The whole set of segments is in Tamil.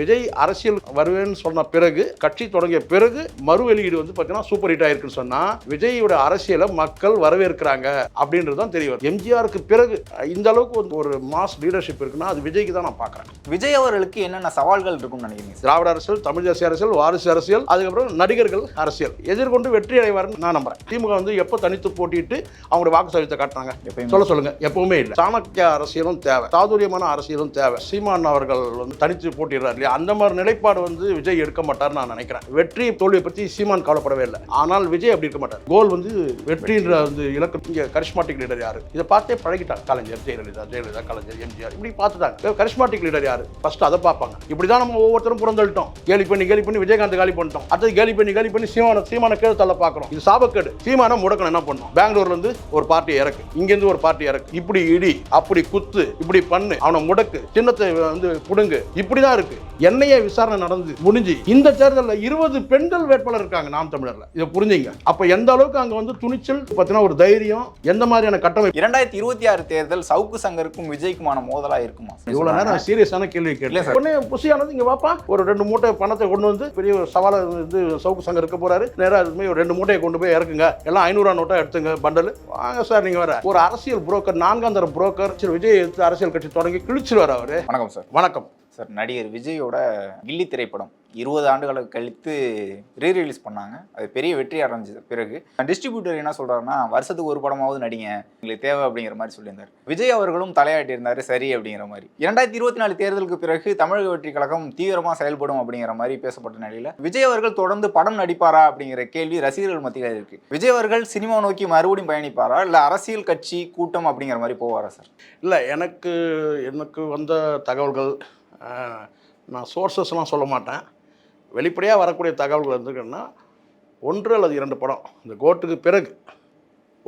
விஜய் அரசியல் வருவேன்னு சொன்ன பிறகு கட்சி தொடங்கிய பிறகு மறு வெளியீடு வந்து பார்த்தீங்கன்னா சூப்பர் ஹிட் ஆயிருக்குன்னு சொன்னால் விஜயோட அரசியலை மக்கள் வரவேற்கிறாங்க அப்படின்றது தான் தெரிய வரும் எம்ஜிஆருக்கு பிறகு இந்த அளவுக்கு வந்து ஒரு மாஸ் லீடர்ஷிப் இருக்குன்னா அது விஜய்க்கு தான் நான் பார்க்குறேன் விஜய் அவர்களுக்கு என்னென்ன சவால்கள் இருக்கும்னு நினைக்கிறீங்க? திராவிட அரசியல் தமிழ் தேசிய அரசியல் வாரிசு அரசியல் அதுக்கப்புறம் நடிகர்கள் அரசியல். எதிர்கொண்டு வெற்றி அடைவார்னு நான் நம்புறேன். திமுக வந்து எப்போ தனித்து போட்டிட்டு அவங்களோட வாக்கு சதவீதத்தை காட்டினாங்க எப்பயுமே. சொல்ல சொல்லுங்க. எப்பவுமே இல்லை. சாணக்கிய அரசியலும் தேவை. சாதுரியமான அரசியலும் தேவை. சீமான் அவர்கள் வந்து தனித்து போட்டிடுறாரு இருக்கு. அந்த மாதிரி நிலைப்பாடு வந்து விஜய் எடுக்க மாட்டார்னு நான் நினைக்கிறேன். வெற்றி தோல்வியை பற்றி சீமான் கவலைப்படவே இல்லை. ஆனால் விஜய் அப்படி இருக்க மாட்டார். கோல் வந்து வெற்றின்ற வந்து இலக்கு இங்கே கரிஷ்மாட்டிக் லீடர் யாரு? இதை பார்த்தே பழகிட்டாங்க. கலைஞர் ஜெயலலிதா ஜெயலலிதா கலைஞர் எம்ஜிஆர். இப்படி பார்த்துட்டாங்க. கரிஷ்மாட்டிக் லீடர் யாரு? ஃபர்ஸ்ட் அதை பார்ப்பாங்க. இப்படி தான் நம்ம ஒவ்வொருத்தரும் புறந்தள்ளிட்டோம் கேலி பண்ணி கேலி பண்ணி விஜயகாந்த் காலி பண்ணிட்டோம். அடுத்தது கேலி பண்ணி கேலி பண்ணி சீமான சீமான கீழே தள்ள பார்க்குறோம் இது சாபக்கேடு. சீமான முடக்கணும் என்ன பண்ணும்? பெங்களூர்ல இருந்து ஒரு பார்ட்டி இறக்கு. இங்கேருந்து ஒரு பார்ட்டி இறக்கு. இப்படி இடி அப்படி குத்து இப்படி பண்ணு. அவனை முடக்கு. சின்னத்தை வந்து புடுங்கு. இப்படி தான் இருக்குது என்னையே விசாரணை நடந்து முடிஞ்சு இந்த தேர்தலில் இருபது பெண்கள் வேட்பாளர் இருக்காங்க நாம் தமிழர்ல. இதை புரிஞ்சுங்க. அப்ப எந்த அளவுக்கு அங்க வந்து துணிச்சல் பார்த்தீங்கன்னா ஒரு தைரியம் எந்த மாதிரியான கட்டமைப்பு? இரண்டாயிரத்தி இருபத்தி ஆறு தேர்தல் சவுக்கு சங்கருக்கும் விஜய்க்குமான மோதலா இருக்குமா? இவ்வளவு நேரம் சீரியஸான கேள்வி சார். உடனே புசியானது இங்க வாப்பா ஒரு ரெண்டு மூட்டை பணத்தை கொண்டு வந்து பெரிய ஒரு சவாலை வந்து சவுக்கு சங்கம் இருக்க போறாரு. நேரா அதுமே ஒரு ரெண்டு மூட்டையை கொண்டு போய் இறக்குங்க. எல்லாம் ஐநூறுவா நோட்டா எடுத்துங்க பண்டல் வாங்க சார் நீங்க வர ஒரு அரசியல் புரோக்கர் நான்காம் தர புரோக்கர் விஜய் அரசியல் கட்சி தொடங்கி கிழிச்சிருவார் அவரு. வணக்கம் சார். வணக்கம். சார் நடிகர் விஜயோட கில்லி திரைப்படம் இருபது ஆண்டுகளுக்கு கழித்து ரீ ரிலீஸ் பண்ணாங்க. அது பெரிய வெற்றி அடைஞ்சது. பிறகு டிஸ்ட்ரிபியூட்டர் என்ன சொல்கிறாருன்னா வருஷத்துக்கு ஒரு படமாவது நடிங்க. எங்களுக்கு தேவை அப்படிங்கிற மாதிரி சொல்லியிருந்தார். விஜய் அவர்களும் தலையாட்டியிருந்தார் சரி அப்படிங்கிற மாதிரி. இரண்டாயிரத்தி இருபத்தி நாலு தேர்தலுக்கு பிறகு தமிழக வெற்றி கழகம் தீவிரமாக செயல்படும் அப்படிங்கிற மாதிரி பேசப்பட்ட நிலையில் விஜய் அவர்கள் தொடர்ந்து படம் நடிப்பாரா அப்படிங்கிற கேள்வி ரசிகர்கள் மத்தியில் இருக்கு. விஜய் அவர்கள் சினிமா நோக்கி மறுபடியும் பயணிப்பாரா? இல்லை அரசியல் கட்சி கூட்டம் அப்படிங்கிற மாதிரி போவாரா சார்? இல்லை எனக்கு எனக்கு வந்த தகவல்கள் நான் சோர்சஸ்லாம் சொல்ல மாட்டேன். வெளிப்படையாக வரக்கூடிய தகவல்கள் வந்துருக்குன்னா ஒன்று அல்லது இரண்டு படம். இந்த கோட்டுக்கு பிறகு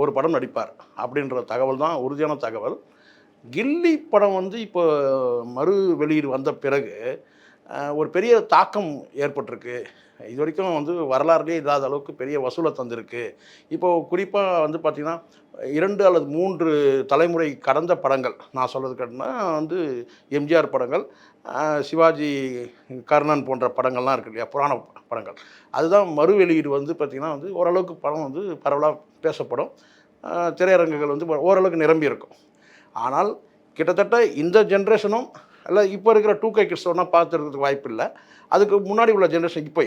ஒரு படம் நடிப்பார் அப்படின்ற தகவல் தான் உறுதியான தகவல். கில்லி படம் வந்து இப்போ மறு வெளியீடு வந்த பிறகு ஒரு பெரிய தாக்கம் ஏற்பட்டிருக்கு. இது வரைக்கும் வந்து வரலாறுலேயே இல்லாத அளவுக்கு பெரிய வசூலை தந்திருக்கு. இப்போது குறிப்பாக வந்து பார்த்திங்கன்னா இரண்டு அல்லது மூன்று தலைமுறை கடந்த படங்கள் நான் சொல்கிறது கேட்டோம்னா வந்து எம்ஜிஆர் படங்கள் சிவாஜி கர்ணன் போன்ற படங்கள்லாம் இருக்கு இல்லையா? புராண படங்கள். அதுதான் மறு வெளியீடு வந்து பார்த்திங்கன்னா வந்து ஓரளவுக்கு படம் வந்து பரவலாக பேசப்படும். திரையரங்குகள் வந்து ஓரளவுக்கு நிரம்பி இருக்கும். ஆனால் கிட்டத்தட்ட இந்த ஜென்ரேஷனும் இல்லை இப்போ இருக்கிற டூ கே கிட்ஸ் ஒன்றா வாய்ப்பு இல்லை. அதுக்கு முன்னாடி உள்ள ஜென்ரேஷன் இப்போ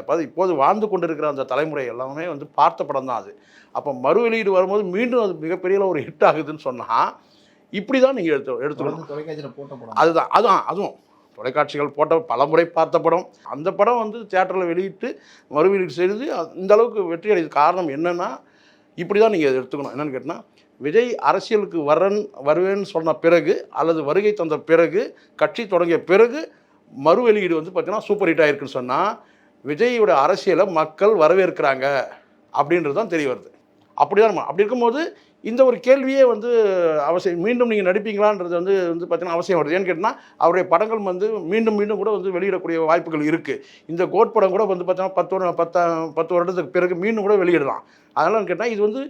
அதாவது இப்போது வாழ்ந்து கொண்டிருக்கிற அந்த தலைமுறை எல்லாமே வந்து பார்த்த படம் தான் அது. அப்போ மறு வெளியீடு வரும்போது மீண்டும் அது மிகப்பெரிய ஒரு ஹிட் ஆகுதுன்னு சொன்னால் இப்படி தான் நீங்கள் எடுத்து எடுத்துக்கணும். தொலைக்காட்சியில் போட்ட அதுதான் அதுதான் அதுவும். தொலைக்காட்சிகள் போட்ட பல முறை பார்த்த படம். அந்த படம் வந்து தேட்டரில் வெளியிட்டு மறு வெளியீடு செய்து இந்த அளவுக்கு வெற்றி அடைது காரணம் என்னென்னா இப்படி தான் நீங்கள் எடுத்துக்கணும். என்னென்னு கேட்டால் விஜய் அரசியலுக்கு வரன் வருவேன்னு சொன்ன பிறகு அல்லது வருகை தந்த பிறகு கட்சி தொடங்கிய பிறகு மறு வெளியீடு வந்து பார்த்தீங்கன்னா சூப்பர் ஹிட் ஆயிருக்குன்னு சொன்னால் விஜயோட அரசியலை மக்கள் வரவேற்கிறாங்க. அப்படின்றது தான் தெரிய வருது. அப்படி தான் அப்படி இருக்கும்போது இந்த ஒரு கேள்வியே வந்து அவசியம் மீண்டும் நீங்கள் நடிப்பீங்களான்றது வந்து வந்து பார்த்தீங்கன்னா அவசியம் வருது. ஏன்னு கேட்டால் அவருடைய படங்கள் வந்து மீண்டும் மீண்டும் கூட வந்து வெளியிடக்கூடிய வாய்ப்புகள் இருக்குது இந்த கோட் படம் கூட வந்து பார்த்தீங்கன்னா பத்து வருடம் பத்த பத்து வருடத்துக்கு பிறகு மீண்டும் கூட வெளியிடலாம். அதனால் கேட்டால் இது வந்து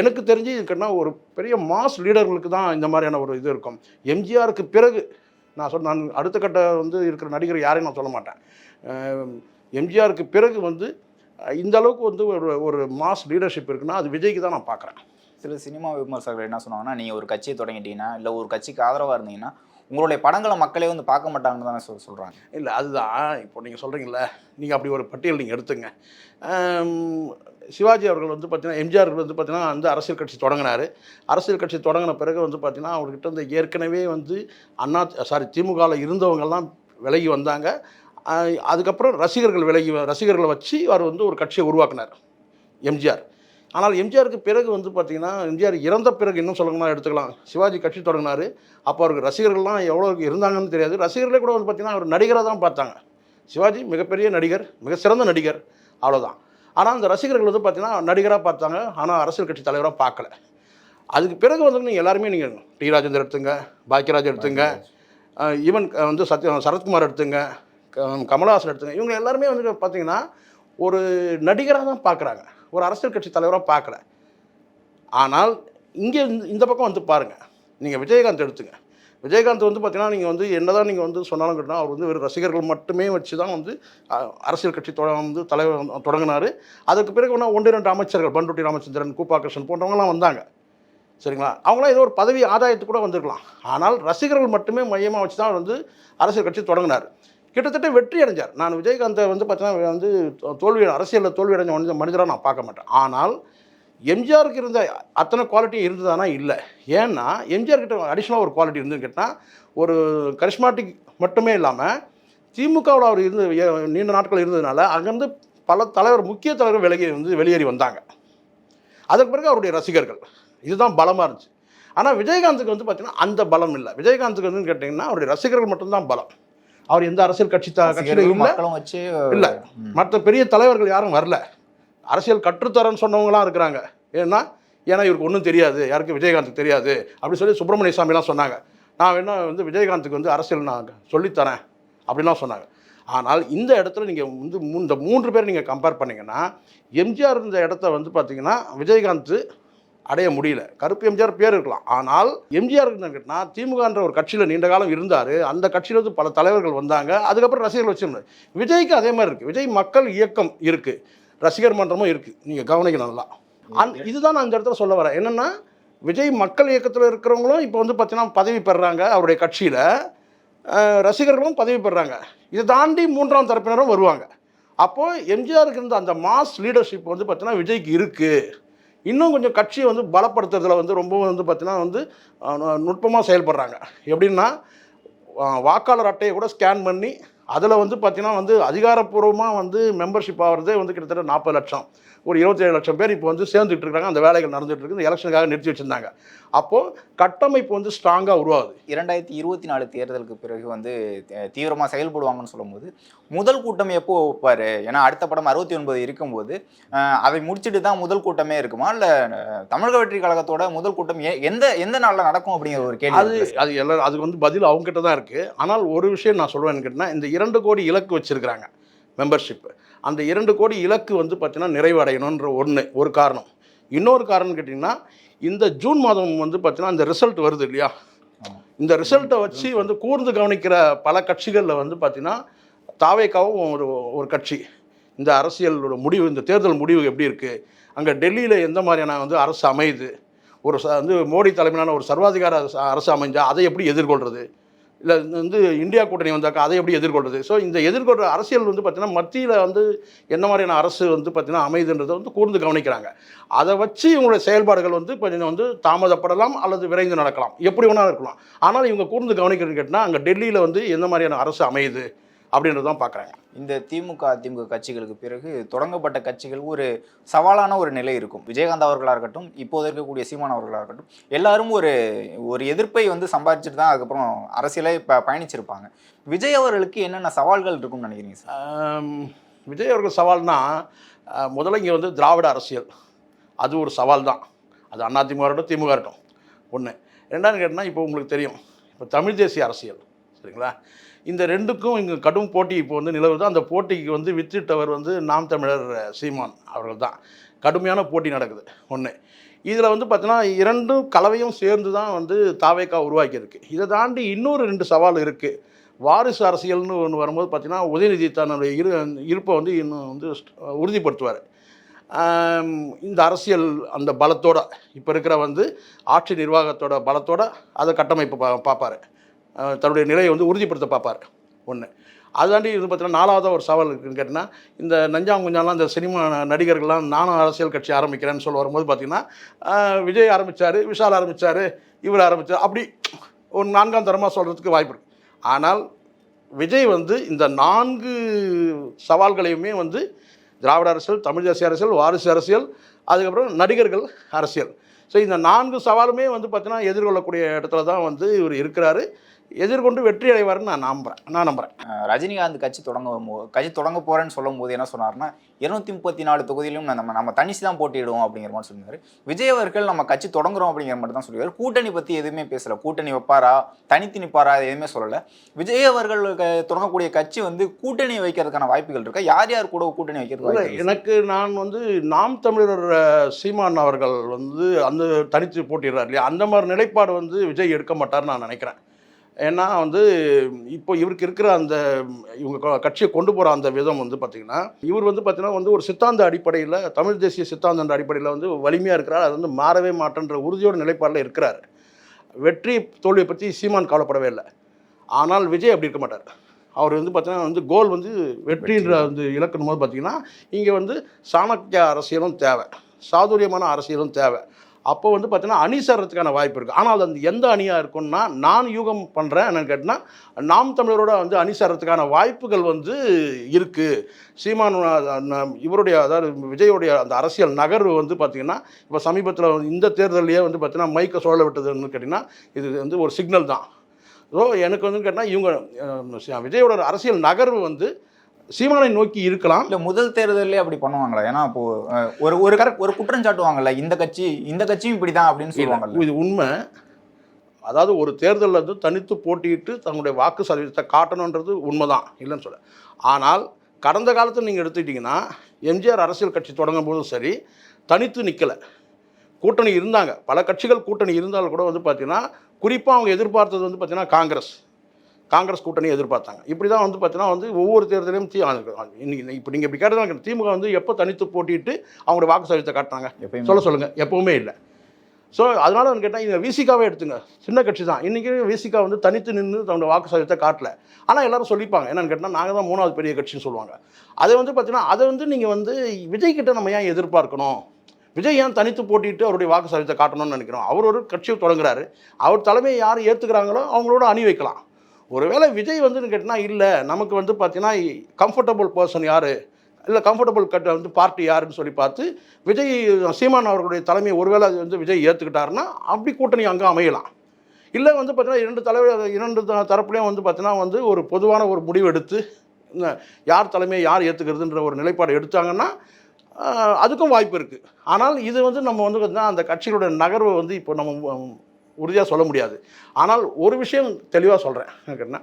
எனக்கு தெரிஞ்சு இது கேட்டால் ஒரு பெரிய மாஸ் லீடர்களுக்கு தான் இந்த மாதிரியான ஒரு இது இருக்கும். எம்ஜிஆருக்கு பிறகு நான் சொல் நான் அடுத்த கட்ட வந்து இருக்கிற நடிகர் யாரையும் நான் சொல்ல மாட்டேன். எம்ஜிஆருக்கு பிறகு வந்து இந்த அளவுக்கு வந்து ஒரு ஒரு மாஸ் லீடர்ஷிப் இருக்குன்னா அது விஜய்க்கு தான் நான் பார்க்குறேன் சில சினிமா விமர்சகர்கள் என்ன சொன்னாங்கன்னா நீங்கள் ஒரு கட்சியை தொடங்கிட்டீங்கன்னா இல்லை ஒரு கட்சிக்கு ஆதரவாக இருந்தீங்கன்னா உங்களுடைய படங்களை மக்களே வந்து பார்க்க மாட்டாங்கன்னு தானே சொல் சொல்கிறாங்க இல்லை அதுதான். இப்போ நீங்கள் சொல்கிறீங்கள நீங்கள் அப்படி ஒரு பட்டியல் நீங்கள் எடுத்துங்க. சிவாஜி அவர்கள் வந்து பார்த்தீங்கன்னா எம்ஜிஆர் வந்து பார்த்தீங்கன்னா வந்து அரசியல் கட்சி தொடங்கினார். அரசியல் கட்சி தொடங்கின பிறகு வந்து பார்த்தீங்கன்னா அவர்கிட்ட வந்து ஏற்கனவே வந்து அண்ணா சாரி திமுகவில் இருந்தவங்கெல்லாம் விலகி வந்தாங்க. அதுக்கப்புறம் ரசிகர்கள் விலகி ரசிகர்களை வச்சு அவர் வந்து ஒரு கட்சியை உருவாக்கினார் எம்ஜிஆர். ஆனால் எம்ஜிஆருக்கு பிறகு வந்து பார்த்திங்கன்னா எம்ஜிஆர் இறந்த பிறகு இன்னும் சொல்லணும்னா எடுத்துக்கலாம். சிவாஜி கட்சி தொடங்கினார். அப்போ அவருக்கு ரசிகர்கள்லாம் எவ்வளோ இருந்தாங்கன்னு தெரியாது. ரசிகர்களே கூட வந்து பார்த்தீங்கன்னா அவர் நடிகராக தான் பார்த்தாங்க. சிவாஜி மிகப்பெரிய நடிகர் மிக சிறந்த நடிகர். அவ்வளோதான் ஆனால் அந்த ரசிகர்கள் வந்து பார்த்திங்கன்னா நடிகராக பார்த்தாங்க. ஆனால் அரசியல் கட்சி தலைவராக பார்க்கல. அதுக்கு பிறகு வந்து நீங்கள் எல்லாருமே நீங்கள் டி ராஜேந்தர் எடுத்துங்க பாக்கியராஜ் எடுத்துங்க ஈவன் வந்து சத்ய சரத்குமார் எடுத்துங்க கமலஹாசன் எடுத்துங்க. இவங்க எல்லாருமே வந்து பார்த்திங்கன்னா ஒரு நடிகராக தான் பார்க்குறாங்க. ஒரு அரசியல் கட்சி தலைவராக பார்க்கல. ஆனால் இங்கே இந்த பக்கம் வந்து பாருங்கள் நீங்கள் விஜயகாந்த் எடுத்துங்க. விஜயகாந்த் வந்து பார்த்தீங்கன்னா நீங்கள் வந்து என்னதான் நீங்கள் வந்து சொன்னாலும் கேட்டால் அவர் வந்து வெறும் ரசிகர்கள் மட்டுமே வச்சு தான் வந்து அரசியல் கட்சி தொட வந்து தலைவர் தொடங்கினார். அதுக்கு பிறகு ஒன்றா ஒன்று ரெண்டு அமைச்சர்கள் பண்ருட்டி ராமச்சந்திரன் கூப்பா கிருஷ்ணன் வந்தாங்க. சரிங்களா? அவங்களாம் ஏதோ ஒரு பதவி ஆதாயத்து கூட வந்திருக்கலாம். ஆனால் ரசிகர்கள் மட்டுமே மையமாக வச்சு தான் வந்து அரசியல் கட்சி தொடங்கினார். கிட்டத்தட்ட வெற்றி அடைஞ்சார். நான் விஜயகாந்தை வந்து பார்த்தீங்கன்னா வந்து தோல்வி அரசியலில் தோல்வி அடைஞ்ச மனித மனிதராக நான் பார்க்க மாட்டேன். ஆனால் எம்ஜிஆருக்கு இருந்த அத்தனை குவாலிட்டி இருந்ததானா? இல்லை. ஏன்னா எம்ஜிஆர் கிட்ட அடிஷ்னலாக ஒரு குவாலிட்டி இருந்துன்னு கேட்டால் ஒரு கரிஷ்மாட்டிக் மட்டுமே இல்லாமல் திமுகவில் அவர் இருந்து நீண்ட நாட்கள் இருந்ததுனால அங்கேருந்து பல தலைவர் முக்கிய தலைவர் விலகி வந்து வெளியேறி வந்தாங்க. அதற்கு பிறகு அவருடைய ரசிகர்கள். இதுதான் பலமாக இருந்துச்சு. ஆனால் விஜயகாந்துக்கு வந்து பார்த்திங்கன்னா அந்த பலம் இல்லை. விஜயகாந்துக்கு வந்து கேட்டிங்கன்னா அவருடைய ரசிகர்கள் மட்டும்தான் பலம். அவர் எந்த அரசியல் கட்சி த கட்சியில ரசிகர்களும் இல்லை. மக்களும் வச்சு இல்லை. மற்ற பெரிய தலைவர்கள் யாரும் வரல. அரசியல் கற்றுத்தரன்னு சொன்னவங்களாம் இருக்கிறாங்க. ஏன்னா ஏன்னா இவருக்கு ஒன்றும் தெரியாது. யாருக்கும் விஜயகாந்துக்கு தெரியாது. அப்படி சொல்லி சுப்பிரமணிய சாமிலாம் சொன்னாங்க. நான் வேணா வந்து விஜயகாந்துக்கு வந்து அரசியல் நான் சொல்லித்தரேன் அப்படிலாம் சொன்னாங்க. ஆனால் இந்த இடத்துல நீங்கள் வந்து இந்த மூன்று பேர் நீங்கள் கம்பேர் பண்ணீங்கன்னா எம்ஜிஆர் இருந்த இடத்த வந்து பார்த்தீங்கன்னா விஜயகாந்த் அடைய முடியல. கருப்பு எம்ஜிஆர் பேர் இருக்கலாம். ஆனால் எம்ஜிஆர் கேட்டினா திமுகன்ற ஒரு கட்சியில் நீண்ட காலம் இருந்தார். அந்த கட்சியில இருந்து பல தலைவர்கள் வந்தாங்க. அதுக்கப்புறம் ரசிகர்கள் வச்சிருந்தார் விஜய்க்கு அதே மாதிரி இருக்குது விஜய் மக்கள் இயக்கம் இருக்குது ரசிகர் மன்றமும் இருக்குது நீங்கள் கவனிக்கணும் நல்லா அந் இதுதான் நான் இந்த இடத்துல சொல்ல வரேன். என்னென்னா விஜய் மக்கள் இயக்கத்தில் இருக்கிறவங்களும் இப்போ வந்து பார்த்தீங்கன்னா பதவி பெறுறாங்க அவருடைய கட்சியில். ரசிகர்களும் பதவி பெறுறாங்க இதை தாண்டி மூன்றாம் தரப்பினரும் வருவாங்க. அப்போது எம்ஜிஆருக்கு இருந்த அந்த மாஸ் லீடர்ஷிப் வந்து பார்த்தீங்கன்னா விஜய்க்கு இருக்குது இன்னும் கொஞ்சம் கட்சியை வந்து பலப்படுத்துறதுல வந்து ரொம்ப வந்து பார்த்தீங்கன்னா வந்து நுட்பமாக செயல்படுறாங்க. எப்படின்னா வாக்காளர் அட்டையை கூட ஸ்கேன் பண்ணி அதில் வந்து பார்த்தீங்கன்னா வந்து அதிகாரப்பூர்வமாக வந்து மெம்பர்ஷிப் ஆகிறதே வந்து கிட்டத்தட்ட நாற்பது லட்சம். ஒரு இருபத்தேழு லட்சம் பேர் இப்போ வந்து சேர்ந்துட்டு இருக்காங்க அந்த வேலைகள் நடந்துட்டு இருக்கு இந்த எலெக்ஷனுக்காக நிறுத்தி வச்சிருந்தாங்க. அப்போது கட்டமைப்பு வந்து ஸ்ட்ராங்காக உருவாகுது. இரண்டாயிரத்தி இருபத்தி நாலு தேர்தலுக்கு பிறகு வந்து தி- தீவிரமா செயல்படுவாங்கன்னு சொல்லும்போது முதல் கூட்டம் எப்போ வைப்பாரு? ஏன்னா அடுத்த படம் அறுபத்தி ஒன்பது இருக்கும்போது அதை முடிச்சுட்டு தான் முதல் கூட்டமே இருக்குமா? இல்ல தமிழக வெற்றி கழகத்தோட முதல் கூட்டம் எந்த எந்த நாள்ல நடக்கும் அப்படிங்கிற ஒரு கேள்வி அது. அது எல்லாரும் அதுக்கு வந்து பதில் அவங்க கிட்ட தான் இருக்குது ஆனால் ஒரு விஷயம் நான் சொல்லுவேன்னு கேட்டிங்கன்னா இந்த இரண்டு கோடி இலக்கு வச்சுருக்கிறாங்க மெம்பர்ஷிப் அந்த இரண்டு கோடி இலக்கு வந்து பார்த்தீங்கன்னா நிறைவடையணுன்ற ஒன்று ஒரு காரணம். இன்னொரு காரணம் கேட்டிங்கன்னா இந்த ஜூன் மாதம் வந்து பார்த்தீங்கன்னா இந்த ரிசல்ட் வருது இல்லையா? இந்த ரிசல்ட்டை வச்சு வந்து கூர்ந்து கவனிக்கிற பல கட்சிகளில் வந்து பார்த்தீங்கன்னா தாவேக்காவும் ஒரு ஒரு கட்சி. இந்த அரசியலோட முடிவு இந்த தேர்தல் முடிவு எப்படி இருக்குது அங்கே டெல்லியில் எந்த மாதிரியான வந்து அரசு அமையுது? ஒரு ச வந்து மோடி தலைமையிலான ஒரு சர்வாதிகார அரசு அமைஞ்சால் அதை எப்படி எதிர்கொள்கிறது இல்லை வந்து இந்தியா கூட்டணி வந்தாக்கா அதை எப்படி எதிர்கொள்வது ஸோ இந்த எதிர்கொள்கிற அரசியல் வந்து பார்த்திங்கன்னா மத்தியில் வந்து என்ன மாதிரியான அரசு வந்து பார்த்திங்கன்னா அமைதுன்றதை வந்து கூர்ந்து கவனிக்கிறாங்க. அதை வச்சு இவங்களுடைய செயல்பாடுகள் வந்து கொஞ்சம் வந்து தாமதப்படலாம் அல்லது விரைந்து நடக்கலாம். எப்படி வேணாலும் இருக்கலாம். ஆனால் இவங்க கூர்ந்து கவனிக்கிறதுன்னு கேட்டால் அங்கே டெல்லியில் வந்து எந்த மாதிரியான அரசு அமையுது? அப்படின்றது தான் பார்க்குறாங்க இந்த திமுக அதிமுக கட்சிகளுக்கு பிறகு தொடங்கப்பட்ட கட்சிகள் ஒரு சவாலான ஒரு நிலை இருக்கும். விஜயகாந்த் அவர்களாக இருக்கட்டும் இப்போது இருக்கக்கூடிய சீமான் அவர்களாக இருக்கட்டும் எல்லாரும் ஒரு ஒரு எதிர்ப்பை வந்து சம்பாதிச்சுட்டு தான் அதுக்கப்புறம் அரசியலை ப பயணிச்சிருப்பாங்க. விஜய் அவர்களுக்கு என்னென்ன சவால்கள் இருக்கும்னு நினைக்கிறீங்க சார்? விஜய் அவர்கள் சவால்னா அஹ், முதல்ல இங்கே வந்து திராவிட அரசியல். அது ஒரு சவால் தான். அது அதிமுக இருக்கட்டும் திமுக இருக்கட்டும். ஒன்று ரெண்டாவது கேட்டால் இப்போ உங்களுக்கு தெரியும். இப்போ தமிழ் தேசிய அரசியல். சரிங்களா? இந்த ரெண்டுக்கும் இங்கே கடும் போட்டி இப்போ வந்து நிலவுது. அந்த போட்டிக்கு வந்து வித்திட்டவர் வந்து நாம் தமிழர் சீமான் அவர்கள் தான் கடுமையான போட்டி நடக்குது ஒன்று இதில் வந்து பார்த்தீங்கன்னா இரண்டும் கலவையும் சேர்ந்து தான் வந்து தாவேக்கா உருவாக்கியிருக்கு. இதை தாண்டி இன்னொரு ரெண்டு சவால் இருக்குது வாரிசு அரசியல்னு ஒன்று வரும்போது பார்த்தீங்கன்னா உதயநிதி தன்னுடைய இரு இருப்பை வந்து இன்னும் வந்து உறுதிப்படுத்துவார். இந்த அரசியல் அந்த பலத்தோட இப்போ இருக்கிற வந்து ஆட்சி நிர்வாகத்தோட பலத்தோட அதை கட்டமைப்பு பா பார்ப்பார். தன்னுடைய நிலையை வந்து உறுதிப்படுத்த பார்ப்பார். ஒன்று அதாண்டி இது பார்த்தீங்கன்னா நாலாவது ஒரு சவால் இருக்குன்னு கேட்டிங்கன்னா இந்த நஞ்சாங்குஞ்சாலாம் இந்த சினிமா நடிகர்கள்லாம் நானும் அரசியல் கட்சி ஆரம்பிக்கிறேன்னு சொல்ல வரும்போது பார்த்திங்கன்னா விஜய் ஆரம்பித்தார் விஷால் ஆரம்பித்தார் இவர் ஆரம்பித்தார் அப்படி ஒரு நான்காம் தரமாக சொல்கிறதுக்கு வாய்ப்பு இருக்குது ஆனால் விஜய் வந்து இந்த நான்கு சவால்களையுமே வந்து திராவிட அரசியல் தமிழ் தேசிய அரசியல் வாரிசு அரசியல் அதுக்கப்புறம் நடிகர்கள் அரசியல். ஸோ இந்த நான்கு சவாலுமே வந்து பார்த்தீங்கன்னா எதிர்கொள்ளக்கூடிய இடத்துல தான் வந்து இவர் இருக்கிறாரு. எதிர்கொண்டு வெற்றி அடைவார்னு நான் நம்புகிறேன் நான் நம்புகிறேன் அஹ் ரஜினிகாந்த் கட்சி தொடங்க கட்சி தொடங்க போறேன்னு சொல்லும் போது என்ன சொன்னார்னா இருநூத்தி முப்பத்தி நாலு தொகுதியிலும் நம்ம நம்ம தனிச்சு தான் போட்டியிடுவோம் அப்படிங்கிற மாதிரி சொன்னாரு. விஜய் அவர்கள் நம்ம கட்சி தொடங்குறோம் அப்படிங்கிற மாதிரி தான் சொல்லியிருக்காரு. கூட்டணி பத்தி எதுவுமே பேசல. கூட்டணி வைப்பாரா? தனித்து நிப்பாரா? அது எதுவுமே சொல்லல. விஜய் அவர்கள் தொடங்கக்கூடிய கட்சி வந்து கூட்டணி வைக்கிறதுக்கான வாய்ப்புகள் இருக்கா? யார் யார் கூட கூட்டணி வைக்கிறது? எனக்கு நான் வந்து நாம் தமிழர் சீமான் அவர்கள் வந்து அந்த தனித்து போட்டிடுறார் இல்லையா? அந்த மாதிரி நிலைப்பாடு வந்து விஜய் எடுக்க மாட்டார்னு நான் நினைக்கிறேன். ஏன்னா வந்து இப்போ இவருக்கு இருக்கிற அந்த இவங்க கட்சியை கொண்டு போகிற அந்த விதம் வந்து பார்த்திங்கன்னா இவர் வந்து பார்த்தீங்கன்னா வந்து ஒரு சித்தாந்த அடிப்படையில் தமிழ் தேசிய சித்தாந்த அடிப்படையில் வந்து வலிமையாக இருக்கிறார். அது வந்து மாறவே மாட்டேன்ற உறுதியோட நிலைப்பாடில் இருக்கிறார். வெற்றி தோல்வியை பற்றி சீமான் கவலைப்படவே இல்லை. ஆனால் விஜய் அப்படி இருக்க மாட்டார். அவர் வந்து பார்த்தீங்கன்னா வந்து கோல் வந்து வெற்றின்ற வந்து இலக்கணும் போது பார்த்தீங்கன்னா இங்கே வந்து சாணக்கிய அரசியலும் தேவை. சாதுரியமான அரசியலும் தேவை. அப்போ வந்து பார்த்தீங்கன்னா அணி சேர்றதுக்கான வாய்ப்பு இருக்குது ஆனால் அது அந்த எந்த அணியாக இருக்கும்னா நான் யூகம் பண்ணுறேன் என்னன்னு கேட்டிங்கன்னா நாம் தமிழரோட வந்து அணி சேர்றதுக்கான வாய்ப்புகள் வந்து இருக்குது சீமான் இவருடைய அதாவது விஜயோடைய அந்த அரசியல் நகர்வு வந்து பார்த்திங்கன்னா இப்போ சமீபத்தில் இந்த தேர்தலையே வந்து பார்த்திங்கன்னா மைக்கை சோழ விட்டதுன்னு கேட்டிங்கன்னா இது வந்து ஒரு சிக்னல் தான். ஸோ எனக்கு வந்து கேட்டால் இவங்க விஜயோட அரசியல் நகர்வு வந்து சீமானை நோக்கி இருக்கலாம். இல்ல முதல் தேர்தலே அப்படி பண்ணுவாங்களா? ஏன்னா இப்போ ஒரு ஒரு கரெக்ட் ஒரு குற்றம் சாட்டுவாங்கல்ல இந்த கட்சி இந்த கட்சியும் இப்படிதான் அப்படின்னு சொல்லுவாங்கல்ல. இது உண்மை. அதாவது ஒரு தேர்தலில் வந்து தனித்து போட்டியிட்டு தங்களுடைய வாக்கு சதவீதத்தை காட்டணுன்றது உண்மைதான் இல்லைன்னு சொல்ல. ஆனால் கடந்த காலத்தில் நீங்கள் எடுத்துக்கிட்டிங்கன்னா எம்ஜிஆர் அரசியல் கட்சி தொடங்கும் போதும் சரி தனித்து நிற்கலை கூட்டணி இருந்தாங்க. பல கட்சிகள் கூட்டணி இருந்தாலும் கூட வந்து பார்த்தீங்கன்னா குறிப்பாக அவங்க எதிர்பார்த்தது வந்து பார்த்தீங்கன்னா காங்கிரஸ். காங்கிரஸ் கூட்டணி எதிர்பார்த்தாங்க. இப்படி தான் வந்து பார்த்தீங்கன்னா வந்து ஒவ்வொரு தேர்தலையும் தி இன்னைக்கு இப்போ நீங்கள் இப்படி கேட்டதான் திமுக வந்து எப்போ தனித்து போட்டியிட்டு அவங்களுடைய வாக்கு சதவீதத்தை காட்டினாங்க? எப்பயுமே. சொல்ல சொல்லுங்கள் எப்பவுமே இல்லை. ஸோ அதனால வந்து கேட்டால் இங்கே விசிகாவே எடுத்துங்க. சின்ன கட்சி தான். இன்றைக்கி விசிகா வந்து தனித்து நின்று தன்னோட வாக்கு சதவீதத்தை காட்டல. ஆனால் எல்லாரும் சொல்லிப்பாங்க. என்னன்னு கேட்டால் நாங்கள் தான் மூணாவது பெரிய கட்சின்னு சொல்லுவாங்க. அதை வந்து பார்த்தீங்கன்னா அதை வந்து நீங்கள் வந்து விஜய் கிட்ட நம்ம ஏன் எதிர்பார்க்கணும்? விஜய் ஏன் தனித்து போட்டிட்டு அவருடைய வாக்கு சதவீதத்தை காட்டணும்னு நினைக்கிறோம்? அவர் ஒரு கட்சியை தொடங்குறாரு. அவர் தலைமையை யார் ஏற்றுக்கிறாங்களோ அவங்களோட அணி வைக்கலாம். ஒருவேளை விஜய் வந்துன்னு கேட்டினா இல்லை நமக்கு வந்து பார்த்தீங்கன்னா கம்ஃபர்டபுள் பர்சன் யார்? இல்லை கம்ஃபர்டபுள் கட்ட வந்து பார்ட்டி யாருன்னு சொல்லி பார்த்து விஜய் சீமான் அவர்களுடைய தலைமையை ஒருவேளை அது வந்து விஜய் ஏற்றுக்கிட்டாருன்னா அப்படி கூட்டணி அங்கே அமையலாம். இல்லை வந்து பார்த்தீங்கன்னா இரண்டு தலைவர் இரண்டு த- தரப்புலையும் வந்து பார்த்தீங்கன்னா வந்து ஒரு பொதுவான ஒரு முடிவு எடுத்து யார் தலைமையை யார் ஏற்றுக்கிறதுன்ற ஒரு நிலைப்பாடு எடுத்தாங்கன்னா அதுக்கும் வாய்ப்பு இருக்குது ஆனால் இது வந்து நம்ம வந்து பார்த்திங்கன்னா அந்த கட்சிகளோட நகர்வை வந்து இப்போ நம்ம உறுதியாக சொல்ல முடியாது. ஆனால் ஒரு விஷயம் தெளிவாக சொல்கிறேன் என்ன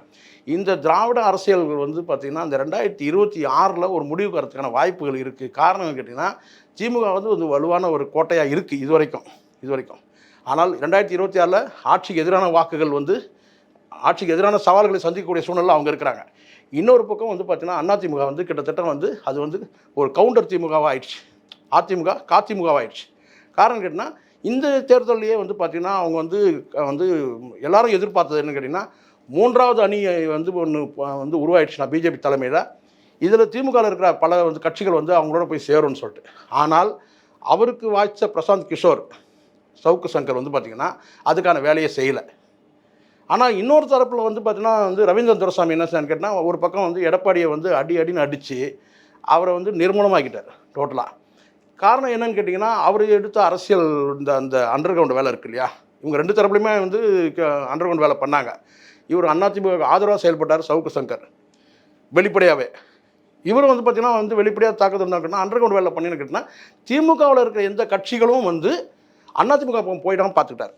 இந்த திராவிட அரசியல்கள் வந்து பார்த்திங்கன்னா இந்த ரெண்டாயிரத்தி இருபத்தி ஆறில் ஒரு முடிவுக்கு வரதுக்கான வாய்ப்புகள் இருக்குது காரணம் கேட்டிங்கன்னா திமுக வந்து ஒரு வலுவான ஒரு கோட்டையாக இருக்குது இது வரைக்கும் இது வரைக்கும் ஆனால் ரெண்டாயிரத்தி இருபத்தி ஆறில் ஆட்சிக்கு எதிரான வாக்குகள் வந்து ஆட்சிக்கு எதிரான சவால்களை சந்திக்கக்கூடிய சூழ்நிலை அவங்க இருக்கிறாங்க. இன்னொரு பக்கம் வந்து பார்த்தீங்கன்னா அதிமுக வந்து கிட்டத்தட்ட வந்து அது வந்து ஒரு கவுண்டர் திமுகவாக ஆயிடுச்சு. அதிமுக காதிமுகவாக ஆயிடுச்சு. காரணம் கேட்டிங்கன்னா இந்த தேர்தலையே வந்து பார்த்திங்கன்னா அவங்க வந்து வந்து எல்லாரும் எதிர்பார்த்தது என்ன கேட்டிங்கன்னா மூன்றாவது அணியை வந்து ஒன்று வந்து உருவாயிடுச்சுன்னா பிஜேபி தலைமையில் இதில் திமுகவில் இருக்கிற பல வந்து கட்சிகள் வந்து அவங்களோட போய் சேரும்னு சொல்லிட்டு. ஆனால் அவருக்கு வாய்ச்ச பிரசாந்த் கிஷோர் சவுக்கு சங்கர் வந்து பார்த்திங்கன்னா அதுக்கான வேலையை செய்யலை. ஆனால் இன்னொரு தரப்பில் வந்து பார்த்தீங்கன்னா வந்து ரவீந்திரன் துரசாமி என்ன செய்யணும் கேட்டால் ஒரு பக்கம் வந்து எடப்பாடியை வந்து அடி அடின்னு அடித்து அவரை வந்து நிர்மூலமாக்கிட்டார் டோட்டலாக காரணம் என்னன்னு கேட்டிங்கன்னா அவர் எடுத்த அரசியல் இந்த அந்த அண்டர் கிரவுண்ட் வேலை இருக்கு இல்லையா? இவங்க ரெண்டு தரப்புலையுமே வந்து அண்டர் கிரவுண்ட் வேலை பண்ணாங்க. இவர் அதிமுக ஆதரவாக செயல்பட்டார் சவுக்கு சங்கர். வெளிப்படையாகவே இவர் வந்து பார்த்திங்கன்னா வந்து வெளிப்படையாக தாக்கத்தில் இருந்தாங்கன்னா அண்டர் கிரவுண்ட் வேலை பண்ணின்னு கேட்டிங்கன்னா திமுகவில் இருக்கிற எந்த கட்சிகளும் வந்து அதிமுக பக்கம் போயிடாமல் பார்த்துக்கிட்டார்